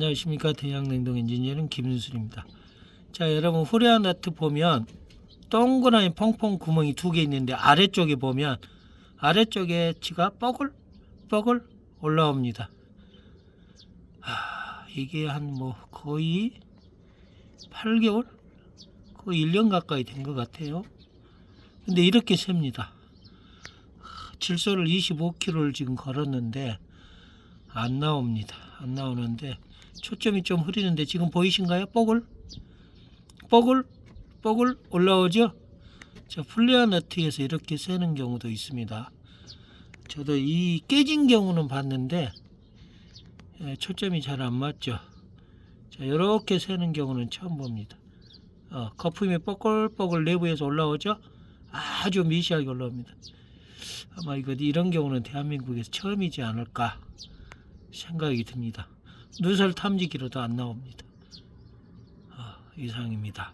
안녕하십니까 대양냉동 엔지니어는 김윤술입니다. 자 여러분 후레아 나트 보면 동그라미 펑펑 구멍이 두 개 있는데 아래쪽에 보면 아래쪽에 지가 뻐글 뻐글 올라옵니다. 하, 이게 한 뭐 거의 8개월 거의 1년 가까이 된 것 같아요. 근데 이렇게 셉니다. 하, 질소를 25kg를 지금 걸었는데 안 나옵니다. 안 나오는데 초점이 좀 흐리는데 지금 보이신가요? 뽀글 뽀글 뽀글 올라오죠? 자 플레어 너트에서 이렇게 새는 경우도 있습니다. 저도 이 깨진 경우는 봤는데 예, 초점이 잘 안 맞죠. 자 이렇게 새는 경우는 처음 봅니다. 어, 거품이 뽀글뽀글 내부에서 올라오죠? 아주 미시하게 올라옵니다. 아마 이거 이런 경우는 대한민국에서 처음이지 않을까 생각이 듭니다. 누설 탐지기로도 안 나옵니다. 아, 이상입니다.